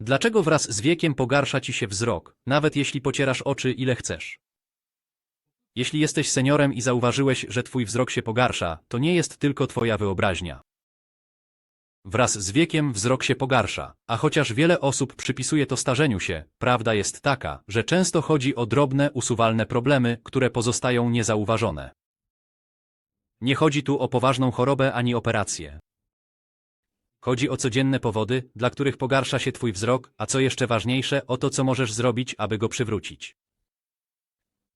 Dlaczego wraz z wiekiem pogarsza ci się wzrok, nawet jeśli pocierasz oczy ile chcesz? Jeśli jesteś seniorem i zauważyłeś, że twój wzrok się pogarsza, to nie jest tylko twoja wyobraźnia. Wraz z wiekiem wzrok się pogarsza, a chociaż wiele osób przypisuje to starzeniu się, prawda jest taka, że często chodzi o drobne, usuwalne problemy, które pozostają niezauważone. Nie chodzi tu o poważną chorobę ani operację. Chodzi o codzienne powody, dla których pogarsza się twój wzrok, a co jeszcze ważniejsze, o to, co możesz zrobić, aby go przywrócić.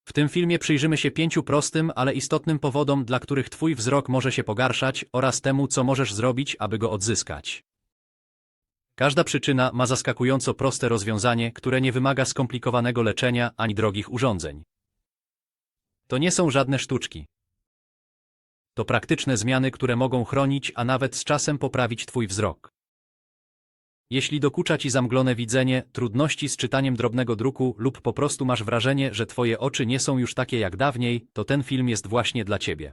W tym filmie przyjrzymy się pięciu prostym, ale istotnym powodom, dla których twój wzrok może się pogarszać oraz temu, co możesz zrobić, aby go odzyskać. Każda przyczyna ma zaskakująco proste rozwiązanie, które nie wymaga skomplikowanego leczenia ani drogich urządzeń. To nie są żadne sztuczki. To praktyczne zmiany, które mogą chronić, a nawet z czasem poprawić twój wzrok. Jeśli dokucza ci zamglone widzenie, trudności z czytaniem drobnego druku lub po prostu masz wrażenie, że twoje oczy nie są już takie jak dawniej, to ten film jest właśnie dla ciebie.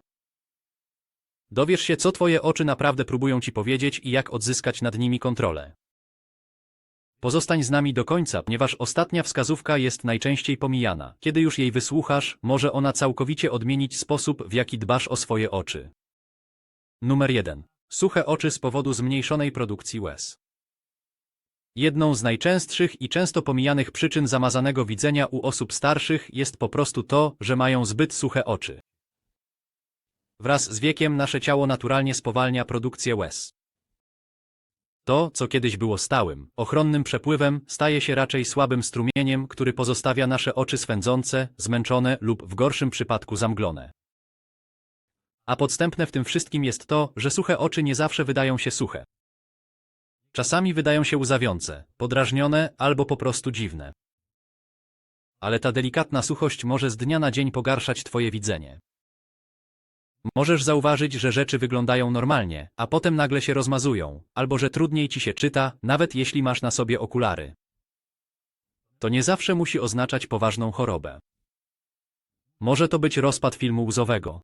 Dowiesz się, co twoje oczy naprawdę próbują ci powiedzieć i jak odzyskać nad nimi kontrolę. Pozostań z nami do końca, ponieważ ostatnia wskazówka jest najczęściej pomijana. Kiedy już jej wysłuchasz, może ona całkowicie odmienić sposób, w jaki dbasz o swoje oczy. Numer 1. Suche oczy z powodu zmniejszonej produkcji łez. Jedną z najczęstszych i często pomijanych przyczyn zamazanego widzenia u osób starszych jest po prostu to, że mają zbyt suche oczy. Wraz z wiekiem nasze ciało naturalnie spowalnia produkcję łez. To, co kiedyś było stałym, ochronnym przepływem, staje się raczej słabym strumieniem, który pozostawia nasze oczy swędzące, zmęczone lub w gorszym przypadku zamglone. A podstępne w tym wszystkim jest to, że suche oczy nie zawsze wydają się suche. Czasami wydają się łzawiące, podrażnione albo po prostu dziwne. Ale ta delikatna suchość może z dnia na dzień pogarszać twoje widzenie. Możesz zauważyć, że rzeczy wyglądają normalnie, a potem nagle się rozmazują, albo że trudniej ci się czyta, nawet jeśli masz na sobie okulary. To nie zawsze musi oznaczać poważną chorobę. Może to być rozpad filmu łzowego.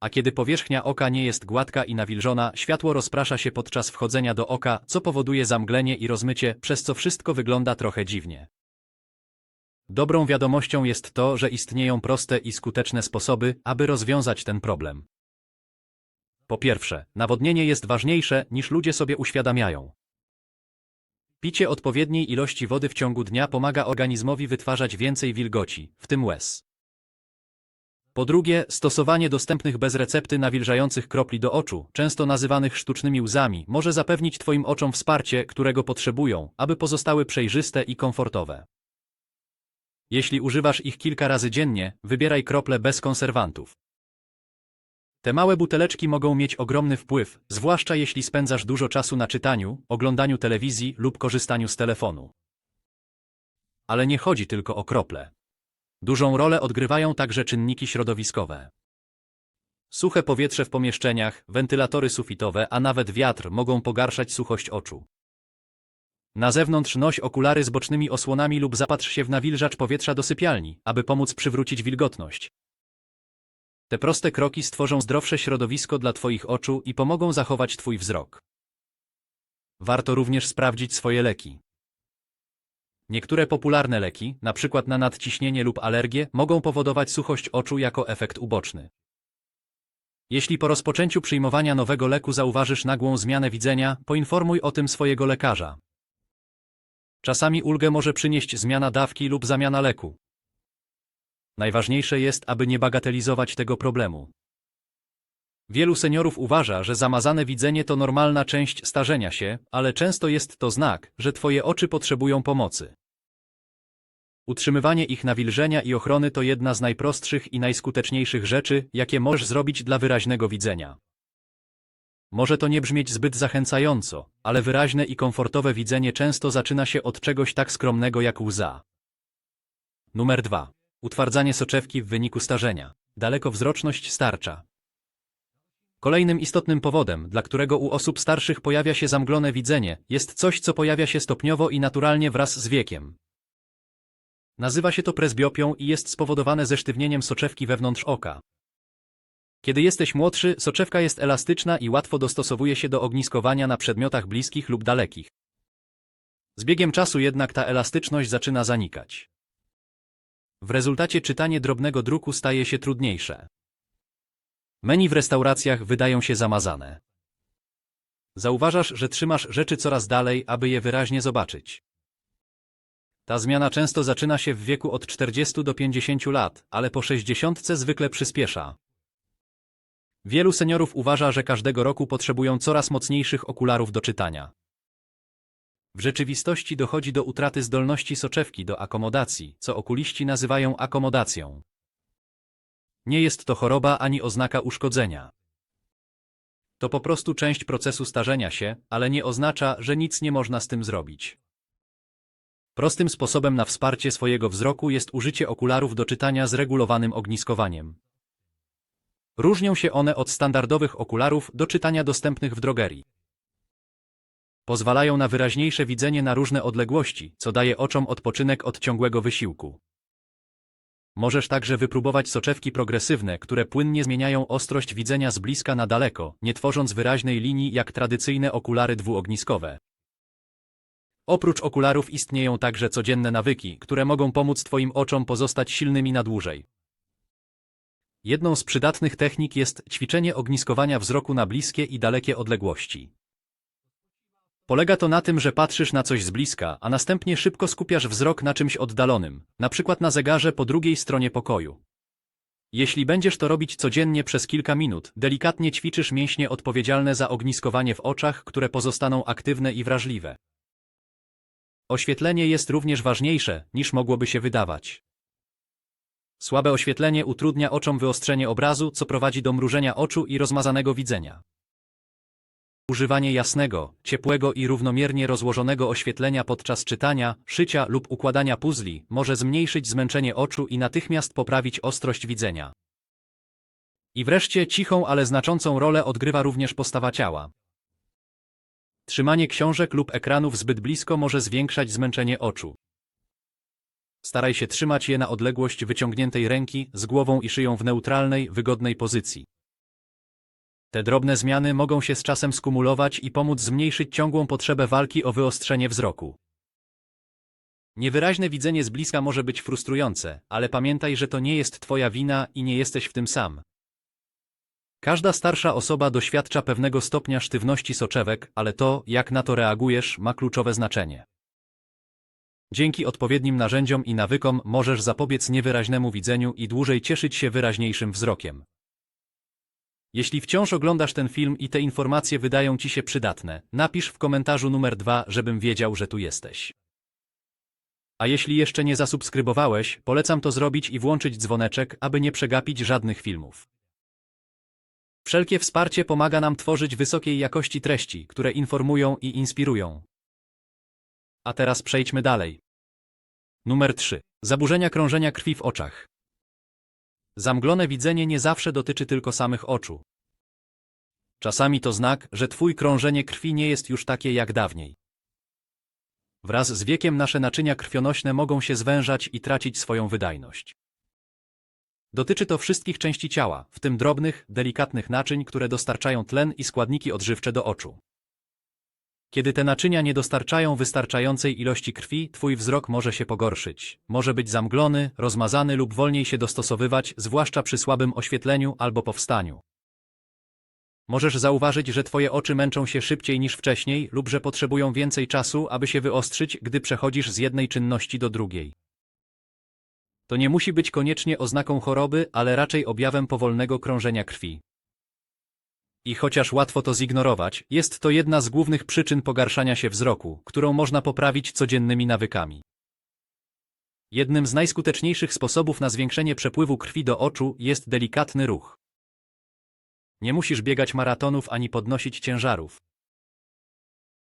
A kiedy powierzchnia oka nie jest gładka i nawilżona, światło rozprasza się podczas wchodzenia do oka, co powoduje zamglenie i rozmycie, przez co wszystko wygląda trochę dziwnie. Dobrą wiadomością jest to, że istnieją proste i skuteczne sposoby, aby rozwiązać ten problem. Po pierwsze, nawodnienie jest ważniejsze, niż ludzie sobie uświadamiają. Picie odpowiedniej ilości wody w ciągu dnia pomaga organizmowi wytwarzać więcej wilgoci, w tym łez. Po drugie, stosowanie dostępnych bez recepty nawilżających kropli do oczu, często nazywanych sztucznymi łzami, może zapewnić Twoim oczom wsparcie, którego potrzebują, aby pozostały przejrzyste i komfortowe. Jeśli używasz ich kilka razy dziennie, wybieraj krople bez konserwantów. Te małe buteleczki mogą mieć ogromny wpływ, zwłaszcza jeśli spędzasz dużo czasu na czytaniu, oglądaniu telewizji lub korzystaniu z telefonu. Ale nie chodzi tylko o krople. Dużą rolę odgrywają także czynniki środowiskowe. Suche powietrze w pomieszczeniach, wentylatory sufitowe, a nawet wiatr mogą pogarszać suchość oczu. Na zewnątrz noś okulary z bocznymi osłonami lub zapatrz się w nawilżacz powietrza do sypialni, aby pomóc przywrócić wilgotność. Te proste kroki stworzą zdrowsze środowisko dla Twoich oczu i pomogą zachować Twój wzrok. Warto również sprawdzić swoje leki. Niektóre popularne leki, np. na nadciśnienie lub alergię, mogą powodować suchość oczu jako efekt uboczny. Jeśli po rozpoczęciu przyjmowania nowego leku zauważysz nagłą zmianę widzenia, poinformuj o tym swojego lekarza. Czasami ulgę może przynieść zmiana dawki lub zamiana leku. Najważniejsze jest, aby nie bagatelizować tego problemu. Wielu seniorów uważa, że zamazane widzenie to normalna część starzenia się, ale często jest to znak, że twoje oczy potrzebują pomocy. Utrzymywanie ich nawilżenia i ochrony to jedna z najprostszych i najskuteczniejszych rzeczy, jakie możesz zrobić dla wyraźnego widzenia. Może to nie brzmieć zbyt zachęcająco, ale wyraźne i komfortowe widzenie często zaczyna się od czegoś tak skromnego jak łza. Numer 2. Utwardzanie soczewki w wyniku starzenia. Dalekowzroczność starcza. Kolejnym istotnym powodem, dla którego u osób starszych pojawia się zamglone widzenie, jest coś, co pojawia się stopniowo i naturalnie wraz z wiekiem. Nazywa się to presbiopią i jest spowodowane zesztywnieniem soczewki wewnątrz oka. Kiedy jesteś młodszy, soczewka jest elastyczna i łatwo dostosowuje się do ogniskowania na przedmiotach bliskich lub dalekich. Z biegiem czasu jednak ta elastyczność zaczyna zanikać. W rezultacie czytanie drobnego druku staje się trudniejsze. Menu w restauracjach wydają się zamazane. Zauważasz, że trzymasz rzeczy coraz dalej, aby je wyraźnie zobaczyć. Ta zmiana często zaczyna się w wieku od 40 do 50 lat, ale po 60 zwykle przyspiesza. Wielu seniorów uważa, że każdego roku potrzebują coraz mocniejszych okularów do czytania. W rzeczywistości dochodzi do utraty zdolności soczewki do akomodacji, co okuliści nazywają akomodacją. Nie jest to choroba ani oznaka uszkodzenia. To po prostu część procesu starzenia się, ale nie oznacza, że nic nie można z tym zrobić. Prostym sposobem na wsparcie swojego wzroku jest użycie okularów do czytania z regulowanym ogniskowaniem. Różnią się one od standardowych okularów do czytania dostępnych w drogerii. Pozwalają na wyraźniejsze widzenie na różne odległości, co daje oczom odpoczynek od ciągłego wysiłku. Możesz także wypróbować soczewki progresywne, które płynnie zmieniają ostrość widzenia z bliska na daleko, nie tworząc wyraźnej linii jak tradycyjne okulary dwuogniskowe. Oprócz okularów istnieją także codzienne nawyki, które mogą pomóc Twoim oczom pozostać silnymi na dłużej. Jedną z przydatnych technik jest ćwiczenie ogniskowania wzroku na bliskie i dalekie odległości. Polega to na tym, że patrzysz na coś z bliska, a następnie szybko skupiasz wzrok na czymś oddalonym, przykład na zegarze po drugiej stronie pokoju. Jeśli będziesz to robić codziennie przez kilka minut, delikatnie ćwiczysz mięśnie odpowiedzialne za ogniskowanie w oczach, które pozostaną aktywne i wrażliwe. Oświetlenie jest również ważniejsze, niż mogłoby się wydawać. Słabe oświetlenie utrudnia oczom wyostrzenie obrazu, co prowadzi do mrużenia oczu i rozmazanego widzenia. Używanie jasnego, ciepłego i równomiernie rozłożonego oświetlenia podczas czytania, szycia lub układania puzli może zmniejszyć zmęczenie oczu i natychmiast poprawić ostrość widzenia. I wreszcie cichą, ale znaczącą rolę odgrywa również postawa ciała. Trzymanie książek lub ekranów zbyt blisko może zwiększać zmęczenie oczu. Staraj się trzymać je na odległość wyciągniętej ręki, z głową i szyją w neutralnej, wygodnej pozycji. Te drobne zmiany mogą się z czasem skumulować i pomóc zmniejszyć ciągłą potrzebę walki o wyostrzenie wzroku. Niewyraźne widzenie z bliska może być frustrujące, ale pamiętaj, że to nie jest twoja wina i nie jesteś w tym sam. Każda starsza osoba doświadcza pewnego stopnia sztywności soczewek, ale to, jak na to reagujesz, ma kluczowe znaczenie. Dzięki odpowiednim narzędziom i nawykom możesz zapobiec niewyraźnemu widzeniu i dłużej cieszyć się wyraźniejszym wzrokiem. Jeśli wciąż oglądasz ten film i te informacje wydają Ci się przydatne, napisz w komentarzu numer 2, żebym wiedział, że tu jesteś. A jeśli jeszcze nie zasubskrybowałeś, polecam to zrobić i włączyć dzwoneczek, aby nie przegapić żadnych filmów. Wszelkie wsparcie pomaga nam tworzyć wysokiej jakości treści, które informują i inspirują. A teraz przejdźmy dalej. Numer 3. Zaburzenia krążenia krwi w oczach. Zamglone widzenie nie zawsze dotyczy tylko samych oczu. Czasami to znak, że twój krążenie krwi nie jest już takie jak dawniej. Wraz z wiekiem nasze naczynia krwionośne mogą się zwężać i tracić swoją wydajność. Dotyczy to wszystkich części ciała, w tym drobnych, delikatnych naczyń, które dostarczają tlen i składniki odżywcze do oczu. Kiedy te naczynia nie dostarczają wystarczającej ilości krwi, twój wzrok może się pogorszyć. Może być zamglony, rozmazany lub wolniej się dostosowywać, zwłaszcza przy słabym oświetleniu albo powstaniu. Możesz zauważyć, że twoje oczy męczą się szybciej niż wcześniej lub że potrzebują więcej czasu, aby się wyostrzyć, gdy przechodzisz z jednej czynności do drugiej. To nie musi być koniecznie oznaką choroby, ale raczej objawem powolnego krążenia krwi. I chociaż łatwo to zignorować, jest to jedna z głównych przyczyn pogarszania się wzroku, którą można poprawić codziennymi nawykami. Jednym z najskuteczniejszych sposobów na zwiększenie przepływu krwi do oczu jest delikatny ruch. Nie musisz biegać maratonów ani podnosić ciężarów.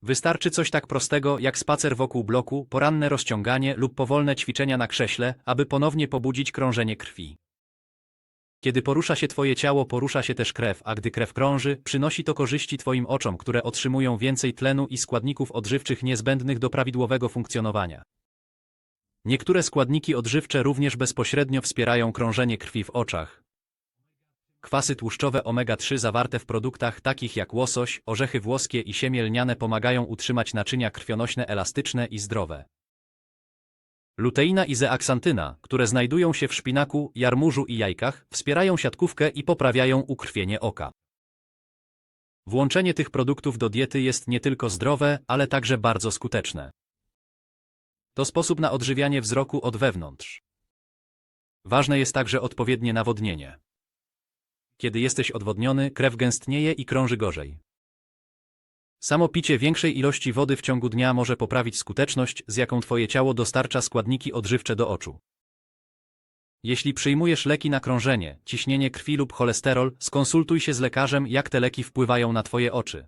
Wystarczy coś tak prostego jak spacer wokół bloku, poranne rozciąganie lub powolne ćwiczenia na krześle, aby ponownie pobudzić krążenie krwi. Kiedy porusza się Twoje ciało, porusza się też krew, a gdy krew krąży, przynosi to korzyści Twoim oczom, które otrzymują więcej tlenu i składników odżywczych niezbędnych do prawidłowego funkcjonowania. Niektóre składniki odżywcze również bezpośrednio wspierają krążenie krwi w oczach. Kwasy tłuszczowe omega-3 zawarte w produktach takich jak łosoś, orzechy włoskie i siemię lniane pomagają utrzymać naczynia krwionośne elastyczne i zdrowe. Luteina i zeaksantyna, które znajdują się w szpinaku, jarmużu i jajkach, wspierają siatkówkę i poprawiają ukrwienie oka. Włączenie tych produktów do diety jest nie tylko zdrowe, ale także bardzo skuteczne. To sposób na odżywianie wzroku od wewnątrz. Ważne jest także odpowiednie nawodnienie. Kiedy jesteś odwodniony, krew gęstnieje i krąży gorzej. Samo picie większej ilości wody w ciągu dnia może poprawić skuteczność, z jaką twoje ciało dostarcza składniki odżywcze do oczu. Jeśli przyjmujesz leki na krążenie, ciśnienie krwi lub cholesterol, skonsultuj się z lekarzem, jak te leki wpływają na twoje oczy.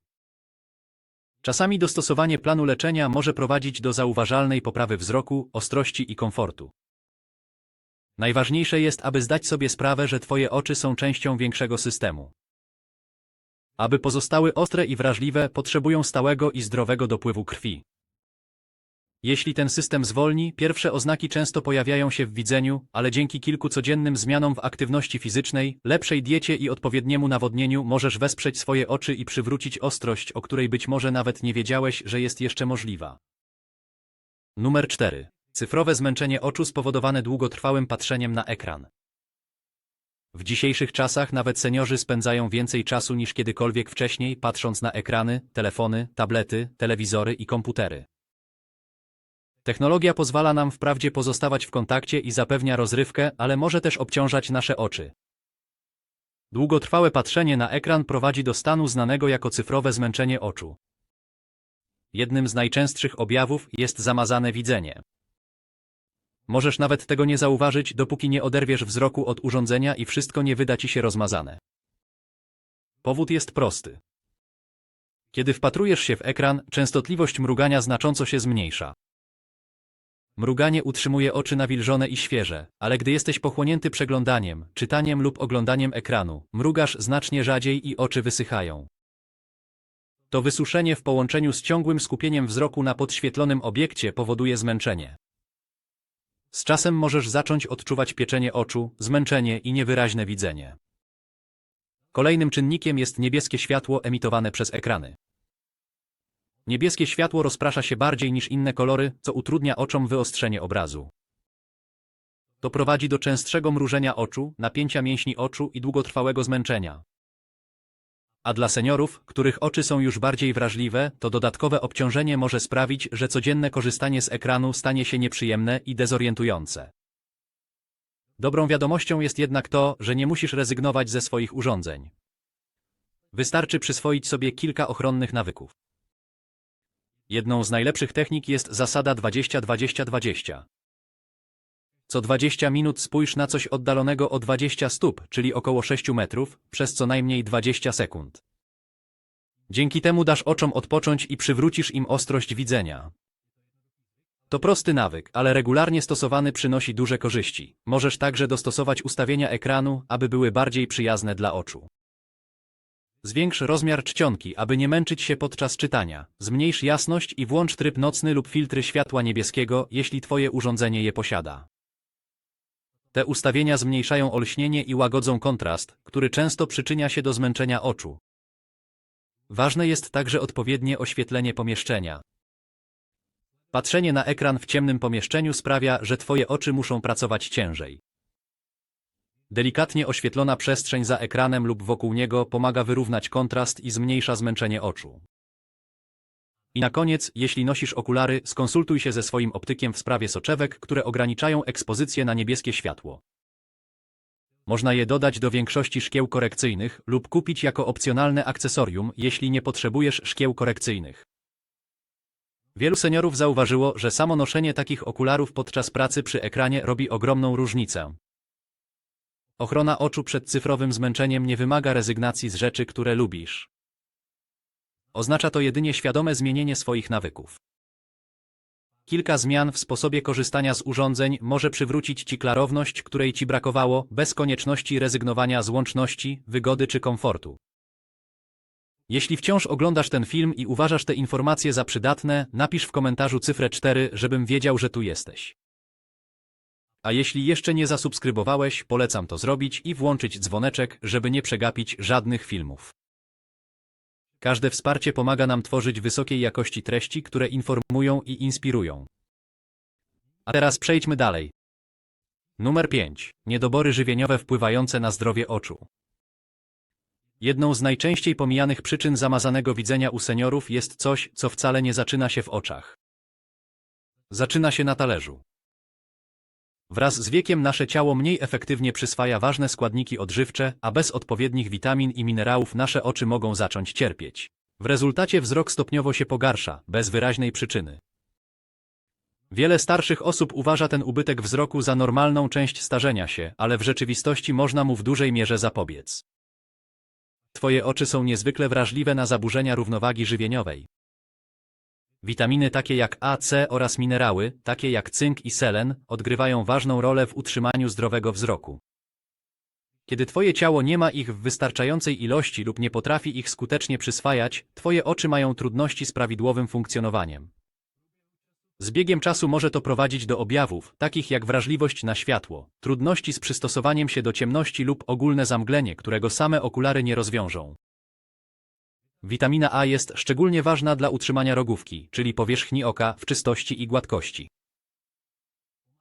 Czasami dostosowanie planu leczenia może prowadzić do zauważalnej poprawy wzroku, ostrości i komfortu. Najważniejsze jest, aby zdać sobie sprawę, że twoje oczy są częścią większego systemu. Aby pozostały ostre i wrażliwe, potrzebują stałego i zdrowego dopływu krwi. Jeśli ten system zwolni, pierwsze oznaki często pojawiają się w widzeniu, ale dzięki kilku codziennym zmianom w aktywności fizycznej, lepszej diecie i odpowiedniemu nawodnieniu możesz wesprzeć swoje oczy i przywrócić ostrość, o której być może nawet nie wiedziałeś, że jest jeszcze możliwa. Numer 4. Cyfrowe zmęczenie oczu spowodowane długotrwałym patrzeniem na ekran. W dzisiejszych czasach nawet seniorzy spędzają więcej czasu niż kiedykolwiek wcześniej patrząc na ekrany, telefony, tablety, telewizory i komputery. Technologia pozwala nam wprawdzie pozostawać w kontakcie i zapewnia rozrywkę, ale może też obciążać nasze oczy. Długotrwałe patrzenie na ekran prowadzi do stanu znanego jako cyfrowe zmęczenie oczu. Jednym z najczęstszych objawów jest zamazane widzenie. Możesz nawet tego nie zauważyć, dopóki nie oderwiesz wzroku od urządzenia i wszystko nie wyda ci się rozmazane. Powód jest prosty. Kiedy wpatrujesz się w ekran, częstotliwość mrugania znacząco się zmniejsza. Mruganie utrzymuje oczy nawilżone i świeże, ale gdy jesteś pochłonięty przeglądaniem, czytaniem lub oglądaniem ekranu, mrugasz znacznie rzadziej i oczy wysychają. To wysuszenie w połączeniu z ciągłym skupieniem wzroku na podświetlonym obiekcie powoduje zmęczenie. Z czasem możesz zacząć odczuwać pieczenie oczu, zmęczenie i niewyraźne widzenie. Kolejnym czynnikiem jest niebieskie światło emitowane przez ekrany. Niebieskie światło rozprasza się bardziej niż inne kolory, co utrudnia oczom wyostrzenie obrazu. To prowadzi do częstszego mrużenia oczu, napięcia mięśni oczu i długotrwałego zmęczenia. A dla seniorów, których oczy są już bardziej wrażliwe, to dodatkowe obciążenie może sprawić, że codzienne korzystanie z ekranu stanie się nieprzyjemne i dezorientujące. Dobrą wiadomością jest jednak to, że nie musisz rezygnować ze swoich urządzeń. Wystarczy przyswoić sobie kilka ochronnych nawyków. Jedną z najlepszych technik jest zasada 20-20-20. Co 20 minut spójrz na coś oddalonego o 20 stóp, czyli około 6 metrów, przez co najmniej 20 sekund. Dzięki temu dasz oczom odpocząć i przywrócisz im ostrość widzenia. To prosty nawyk, ale regularnie stosowany przynosi duże korzyści. Możesz także dostosować ustawienia ekranu, aby były bardziej przyjazne dla oczu. Zwiększ rozmiar czcionki, aby nie męczyć się podczas czytania. Zmniejsz jasność i włącz tryb nocny lub filtry światła niebieskiego, jeśli Twoje urządzenie je posiada. Te ustawienia zmniejszają olśnienie i łagodzą kontrast, który często przyczynia się do zmęczenia oczu. Ważne jest także odpowiednie oświetlenie pomieszczenia. Patrzenie na ekran w ciemnym pomieszczeniu sprawia, że Twoje oczy muszą pracować ciężej. Delikatnie oświetlona przestrzeń za ekranem lub wokół niego pomaga wyrównać kontrast i zmniejsza zmęczenie oczu. I na koniec, jeśli nosisz okulary, skonsultuj się ze swoim optykiem w sprawie soczewek, które ograniczają ekspozycję na niebieskie światło. Można je dodać do większości szkieł korekcyjnych lub kupić jako opcjonalne akcesorium, jeśli nie potrzebujesz szkieł korekcyjnych. Wielu seniorów zauważyło, że samo noszenie takich okularów podczas pracy przy ekranie robi ogromną różnicę. Ochrona oczu przed cyfrowym zmęczeniem nie wymaga rezygnacji z rzeczy, które lubisz. Oznacza to jedynie świadome zmienienie swoich nawyków. Kilka zmian w sposobie korzystania z urządzeń może przywrócić Ci klarowność, której Ci brakowało, bez konieczności rezygnowania z łączności, wygody czy komfortu. Jeśli wciąż oglądasz ten film i uważasz te informacje za przydatne, napisz w komentarzu cyfrę 4, żebym wiedział, że tu jesteś. A jeśli jeszcze nie zasubskrybowałeś, polecam to zrobić i włączyć dzwoneczek, żeby nie przegapić żadnych filmów. Każde wsparcie pomaga nam tworzyć wysokiej jakości treści, które informują i inspirują. A teraz przejdźmy dalej. Numer 5. Niedobory żywieniowe wpływające na zdrowie oczu. Jedną z najczęściej pomijanych przyczyn zamazanego widzenia u seniorów jest coś, co wcale nie zaczyna się w oczach. Zaczyna się na talerzu. Wraz z wiekiem nasze ciało mniej efektywnie przyswaja ważne składniki odżywcze, a bez odpowiednich witamin i minerałów nasze oczy mogą zacząć cierpieć. W rezultacie wzrok stopniowo się pogarsza, bez wyraźnej przyczyny. Wiele starszych osób uważa ten ubytek wzroku za normalną część starzenia się, ale w rzeczywistości można mu w dużej mierze zapobiec. Twoje oczy są niezwykle wrażliwe na zaburzenia równowagi żywieniowej. Witaminy takie jak A, C oraz minerały, takie jak cynk i selen, odgrywają ważną rolę w utrzymaniu zdrowego wzroku. Kiedy twoje ciało nie ma ich w wystarczającej ilości lub nie potrafi ich skutecznie przyswajać, twoje oczy mają trudności z prawidłowym funkcjonowaniem. Z biegiem czasu może to prowadzić do objawów, takich jak wrażliwość na światło, trudności z przystosowaniem się do ciemności lub ogólne zamglenie, którego same okulary nie rozwiążą. Witamina A jest szczególnie ważna dla utrzymania rogówki, czyli powierzchni oka, w czystości i gładkości.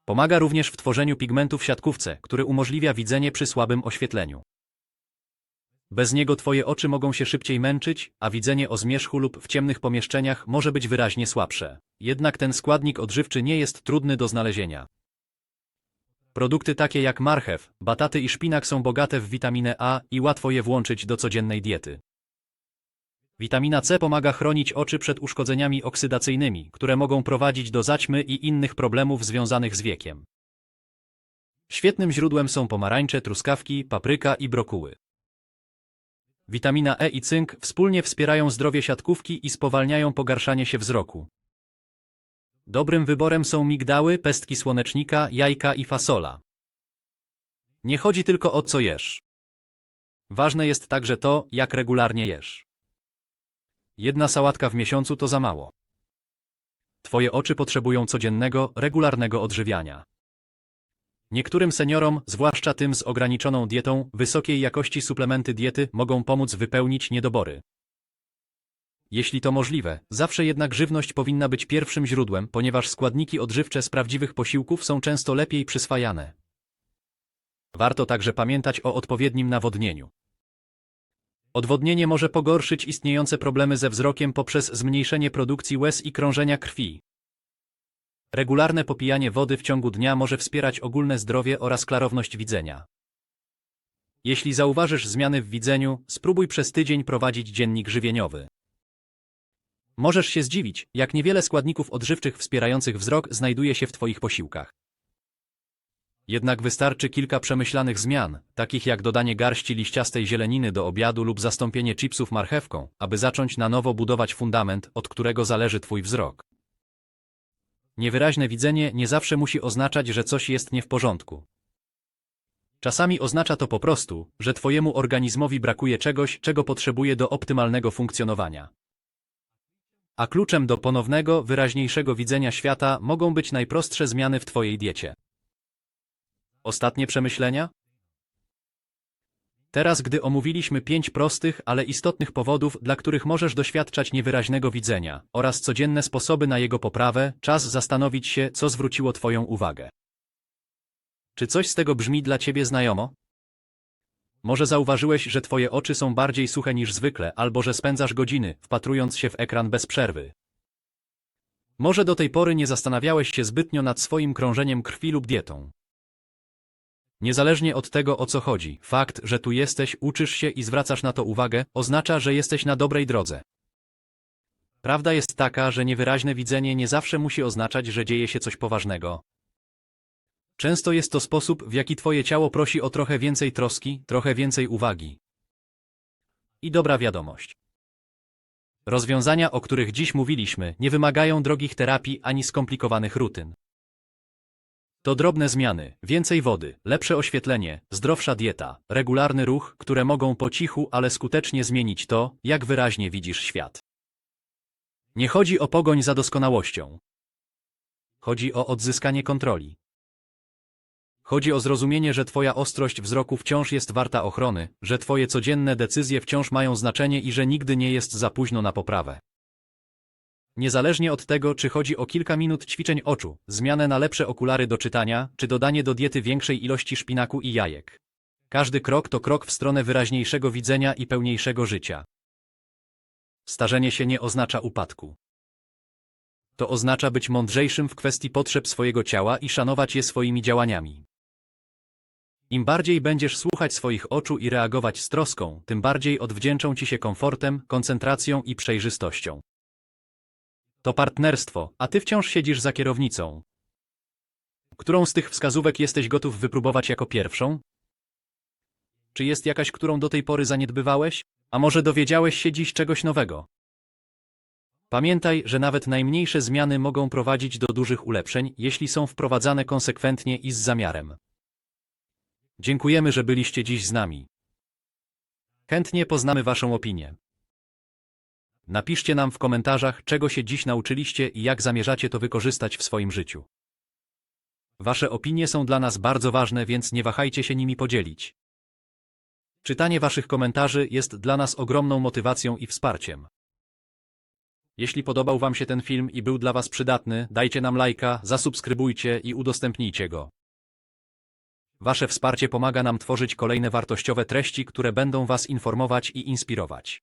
Pomaga również w tworzeniu pigmentu w siatkówce, który umożliwia widzenie przy słabym oświetleniu. Bez niego twoje oczy mogą się szybciej męczyć, a widzenie o zmierzchu lub w ciemnych pomieszczeniach może być wyraźnie słabsze. Jednak ten składnik odżywczy nie jest trudny do znalezienia. Produkty takie jak marchew, bataty i szpinak są bogate w witaminę A i łatwo je włączyć do codziennej diety. Witamina C pomaga chronić oczy przed uszkodzeniami oksydacyjnymi, które mogą prowadzić do zaćmy i innych problemów związanych z wiekiem. Świetnym źródłem są pomarańcze, truskawki, papryka i brokuły. Witamina E i cynk wspólnie wspierają zdrowie siatkówki i spowalniają pogarszanie się wzroku. Dobrym wyborem są migdały, pestki słonecznika, jajka i fasola. Nie chodzi tylko o co jesz. Ważne jest także to, jak regularnie jesz. Jedna sałatka w miesiącu to za mało. Twoje oczy potrzebują codziennego, regularnego odżywiania. Niektórym seniorom, zwłaszcza tym z ograniczoną dietą, wysokiej jakości suplementy diety mogą pomóc wypełnić niedobory. Jeśli to możliwe, zawsze jednak żywność powinna być pierwszym źródłem, ponieważ składniki odżywcze z prawdziwych posiłków są często lepiej przyswajane. Warto także pamiętać o odpowiednim nawodnieniu. Odwodnienie może pogorszyć istniejące problemy ze wzrokiem poprzez zmniejszenie produkcji łez i krążenia krwi. Regularne popijanie wody w ciągu dnia może wspierać ogólne zdrowie oraz klarowność widzenia. Jeśli zauważysz zmiany w widzeniu, spróbuj przez tydzień prowadzić dziennik żywieniowy. Możesz się zdziwić, jak niewiele składników odżywczych wspierających wzrok znajduje się w Twoich posiłkach. Jednak wystarczy kilka przemyślanych zmian, takich jak dodanie garści liściastej zieleniny do obiadu lub zastąpienie chipsów marchewką, aby zacząć na nowo budować fundament, od którego zależy Twój wzrok. Niewyraźne widzenie nie zawsze musi oznaczać, że coś jest nie w porządku. Czasami oznacza to po prostu, że Twojemu organizmowi brakuje czegoś, czego potrzebuje do optymalnego funkcjonowania. A kluczem do ponownego, wyraźniejszego widzenia świata mogą być najprostsze zmiany w Twojej diecie. Ostatnie przemyślenia? Teraz, gdy omówiliśmy pięć prostych, ale istotnych powodów, dla których możesz doświadczać niewyraźnego widzenia, oraz codzienne sposoby na jego poprawę, czas zastanowić się, co zwróciło Twoją uwagę. Czy coś z tego brzmi dla Ciebie znajomo? Może zauważyłeś, że Twoje oczy są bardziej suche niż zwykle, albo że spędzasz godziny, wpatrując się w ekran bez przerwy. Może do tej pory nie zastanawiałeś się zbytnio nad swoim krążeniem krwi lub dietą. Niezależnie od tego, o co chodzi, fakt, że tu jesteś, uczysz się i zwracasz na to uwagę, oznacza, że jesteś na dobrej drodze. Prawda jest taka, że niewyraźne widzenie nie zawsze musi oznaczać, że dzieje się coś poważnego. Często jest to sposób, w jaki twoje ciało prosi o trochę więcej troski, trochę więcej uwagi. I dobra wiadomość. Rozwiązania, o których dziś mówiliśmy, nie wymagają drogich terapii ani skomplikowanych rutyn. To drobne zmiany, więcej wody, lepsze oświetlenie, zdrowsza dieta, regularny ruch, które mogą po cichu, ale skutecznie zmienić to, jak wyraźnie widzisz świat. Nie chodzi o pogoń za doskonałością. Chodzi o odzyskanie kontroli. Chodzi o zrozumienie, że twoja ostrość wzroku wciąż jest warta ochrony, że twoje codzienne decyzje wciąż mają znaczenie i że nigdy nie jest za późno na poprawę. Niezależnie od tego, czy chodzi o kilka minut ćwiczeń oczu, zmianę na lepsze okulary do czytania, czy dodanie do diety większej ilości szpinaku i jajek. Każdy krok to krok w stronę wyraźniejszego widzenia i pełniejszego życia. Starzenie się nie oznacza upadku. To oznacza być mądrzejszym w kwestii potrzeb swojego ciała i szanować je swoimi działaniami. Im bardziej będziesz słuchać swoich oczu i reagować z troską, tym bardziej odwdzięczą ci się komfortem, koncentracją i przejrzystością. To partnerstwo, a ty wciąż siedzisz za kierownicą. Którą z tych wskazówek jesteś gotów wypróbować jako pierwszą? Czy jest jakaś, którą do tej pory zaniedbywałeś? A może dowiedziałeś się dziś czegoś nowego? Pamiętaj, że nawet najmniejsze zmiany mogą prowadzić do dużych ulepszeń, jeśli są wprowadzane konsekwentnie i z zamiarem. Dziękujemy, że byliście dziś z nami. Chętnie poznamy Waszą opinię. Napiszcie nam w komentarzach, czego się dziś nauczyliście i jak zamierzacie to wykorzystać w swoim życiu. Wasze opinie są dla nas bardzo ważne, więc nie wahajcie się nimi podzielić. Czytanie Waszych komentarzy jest dla nas ogromną motywacją i wsparciem. Jeśli podobał Wam się ten film i był dla Was przydatny, dajcie nam lajka, zasubskrybujcie i udostępnijcie go. Wasze wsparcie pomaga nam tworzyć kolejne wartościowe treści, które będą Was informować i inspirować.